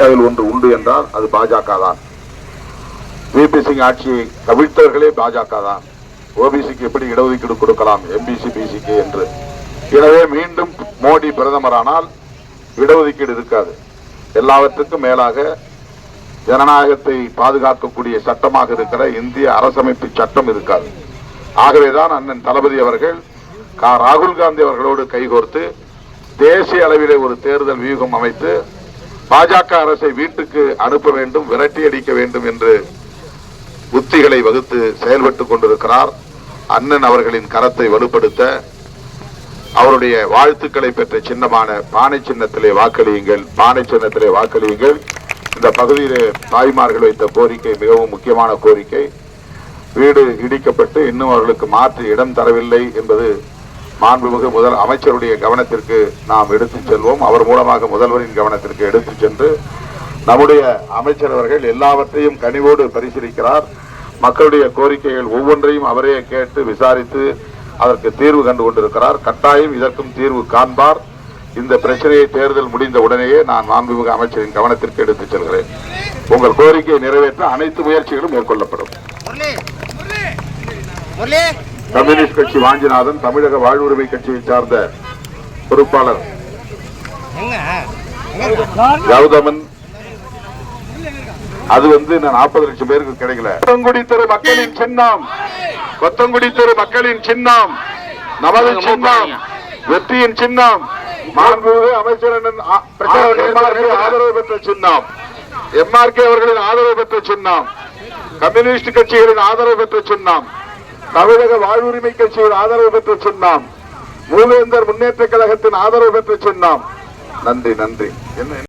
இந்தியாவில் ஒன்று உண்டு என்றால் அது பாஜக தான். விபி சிங் ஆட்சியை கவிழ்த்தவர்களே பாஜக தான். ஓபிசிக்கு எப்படி இடஒதுக்கீடு கொடுக்கலாம்? எம்பிசி பிசிக்கு என்று. எனவே மீண்டும் மோடி பிரதமரானால் இடஒதுக்கீடு இருக்காது. எல்லாவற்றுக்கும் மேலாக ஜனநாயகத்தை பாதுகாக்கக்கூடிய சட்டமாக இருக்கிற இந்திய அரசமைப்பு சட்டம் இருக்காது. ஆகவேதான் அண்ணன் தளபதி அவர்கள் ராகுல் காந்தி அவர்களோடு கைகோர்த்து தேசிய அளவிலே ஒரு தேர்தல் வியூகம் அமைத்து பாஜக அரசை வீட்டுக்கு அனுப்ப வேண்டும் விரட்டி அடிக்க வேண்டும் என்று உத்திகளை வகுத்து செயல்பட்டுக் கொண்டிருக்கிறார். அண்ணன் அவர்களின் கரத்தை வலுப்படுத்த அவருடைய வாழ்த்துக்களை பெற்ற சின்னமான பானை சின்னத்திலே வாக்களியுங்கள். பானை சின்னத்திலே வாக்களியுங்கள். இந்த பகுதியிலே தாய்மார்கள் வைத்த கோரிக்கை மிகவும் முக்கியமான கோரிக்கை. வீடு இடிக்கப்பட்டு இன்னும் அவர்களுக்கு மாற்று இடம் தரவில்லை என்பது மாண்புமிகு முதல் அமைச்சருடைய கவனத்திற்கு நாம் எடுத்துச் செல்வோம். அவர் மூலமாக முதல்வரின் கவனத்திற்கு எடுத்துச் சென்று நம்முடைய அமைச்சர் அவர்கள் எல்லாவற்றையும் கனிவோடு பரிசீலிக்கிறார். மக்களுடைய கோரிக்கைகள் ஒவ்வொன்றையும் அவரே கேட்டு விசாரித்து அதற்கு தீர்வு கண்டு கொண்டிருக்கிறார். கட்டாயம் இதற்கும் தீர்வு காண்பார். இந்த பிரச்சனையை தேர்தல் முடிந்த உடனேயே நான் மாண்புமிகு அமைச்சரின் கவனத்திற்கு எடுத்துச் செல்கிறேன். உங்கள் கோரிக்கையை நிறைவேற்ற அனைத்து முயற்சிகளும் மேற்கொள்ளப்படும். கம்யூனிஸ்ட் கட்சி வாஞ்சிநாதன் தமிழக வாழ்வுரிமை கட்சியை சார்ந்த பொறுப்பாளர். கௌதமன். அது வந்து நாற்பது லட்சம் பேருக்கு கிடைக்கல. கொத்தங்குடி தெரு மக்களின் சின்னம். கொத்தங்குடி தெரு மக்களின் சின்னம். நமது சின்னம். வெற்றியின் சின்னம். மாண்புமிகு அமைச்சர் ஆதரவு பெற்ற சின்னம். எம்ஆர்கே அவர்களின் ஆதரவு பெற்ற சின்னம். கம்யூனிஸ்ட் கட்சிகளின் ஆதரவு பெற்ற சின்னம். தமிழக வாழ்வுரிமை கட்சியின் ஆதரவு பெற்று சொன்னாம். மூவேந்தர் முன்னேற்ற கழகத்தின் ஆதரவு பெற்று சொன்னாம். நன்றி நன்றி. என்ன?